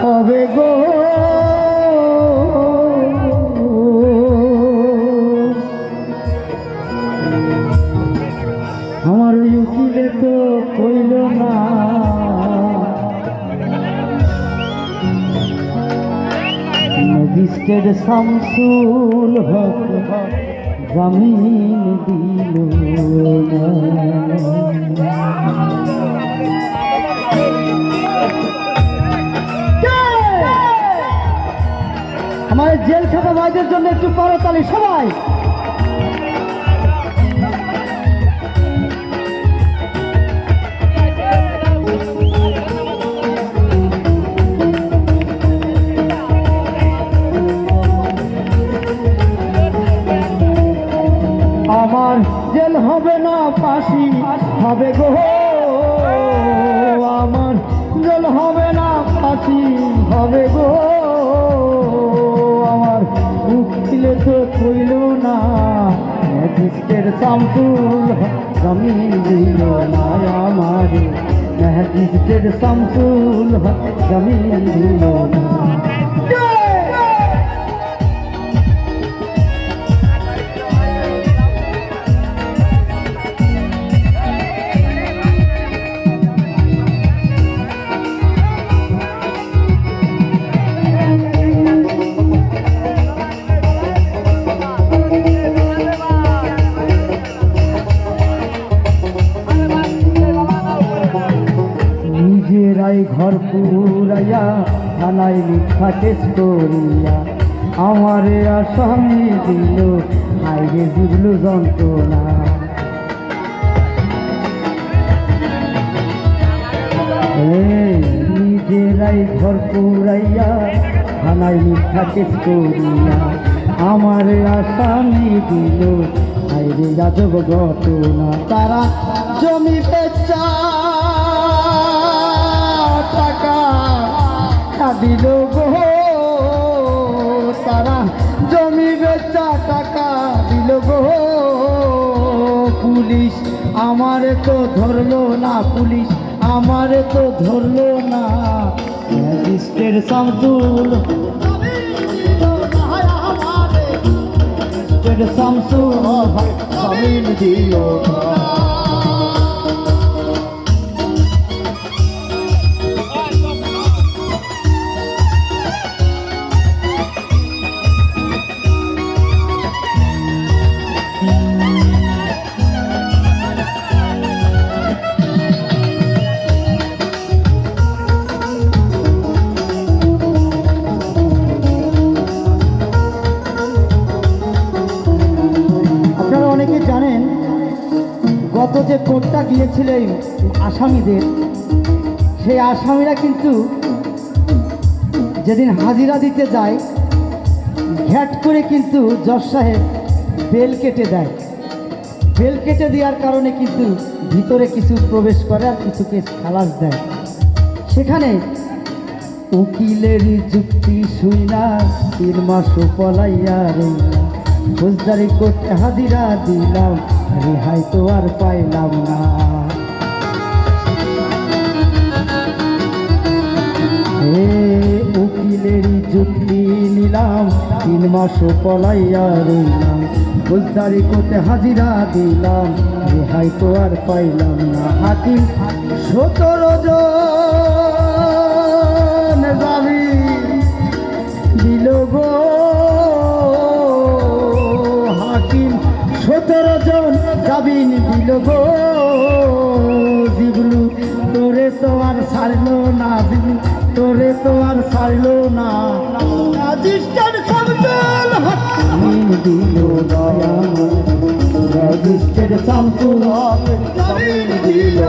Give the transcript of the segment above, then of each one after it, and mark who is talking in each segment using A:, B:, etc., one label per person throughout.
A: হবে গো আমার উকিলে তো কইল না ম্যাজিস্ট্রেট শামসুল হক জামিন দিল না। জেল খাতা ভাইদের জন্য একটু করতালি, সবাই। আমার জেল হবে না ফাঁসি, হবে গো। আমার জেল হবে না ফাঁসি, হবে গো। তো কইল না। ম্যাজিস্ট্রেট শামসুল জমিন দিল না আমার। ম্যাজিস্ট্রেট শামসুল জমিন দিল না নিজেরাই ঘর পুরাইয়া, থানায় মিথ্যা কেস করিয়া। আমারে আসামি দিল হাইরে বুঝলো যন্ত্রণা। নিজেরাই ঘর পুরাইয়া, থানায় মিথ্যা কেস করিয়া। আমারে আসামি দিল হাইরে যাদব ঘটনা। তারা জমি বেচা টাকা দিল গো, তারা জমি বেচা টাকা দিল গো। পুলিশ আমারে তো ধরলো না পুলিশ, আমারে তো ধরলো না ম্যাজিস্ট্রেট শামসুল। শামসুল দিল না। কোর্টটা গিয়েছিল এই আসামিদের। সেই আসামিরা কিন্তু যেদিন হাজিরা দিতে যায়, ঘ্যাট করে কিন্তু জজ সাহেব বেল কেটে দেয়। বেল কেটে দেওয়ার কারণে কিন্তু ভিতরে কিছু প্রবেশ করে আর কিছু কেস খালাস দেয়। সেখানে উকিলের যুক্তি শুই না তিন মাস পলাইয়া রইলাম ফৌজদারি করতে হাজিরা দিলাম, রেহাই তো আর পাইলাম না। হে উকিলের যুক্তি নিলাম, তিন মাস পলাইয়া রইলাম। ফৌজদারি করতে হাজিরা দিলাম, রেহাই তো আর পাইলাম না। হাকিম সতেরো জন দিল গো। জামিন দিল গো দিবলু তোরে তো আর ছাড়লো না দিবলু তোরে তো আর ছাড়লো না। রাজিস্টার শামসুল জামিন দিল দয়া রেজিস্টার শামসুল জামিন দিল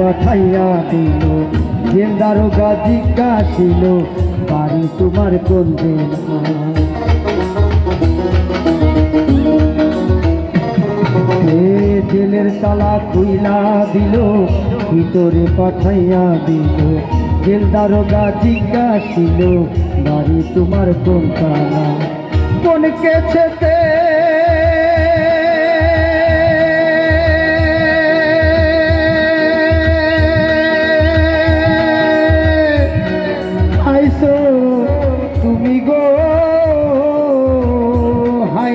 A: পাঠাইয়া দিল। জেল দারোগা জিজ্ঞাসিল বাড়ি তোমার কোন জেল জেলের তালা খুইলা দিল, ভিতরে পাঠাইয়া দিল। জেল দারোগা জিজ্ঞাসিল বাড়ি তোমার কোন তালা কোন কেছেতে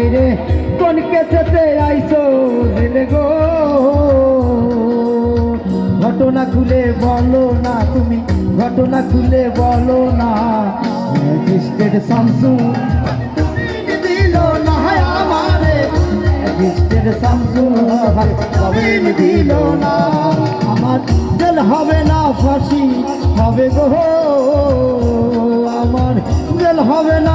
A: হাইরে কোন কেছেতে আইসো জেলে গো? ঘটনা খুলে বলো না তুমি, ঘটনা খুলে বলো না। ম্যাজিস্ট্রেট শামসু, দিল না আমারে। ম্যাজিস্ট্রেট শামসু কবিন দিল না? আমার জেল হবে না ফাঁসি, হবে গো। আমার জেল হবে না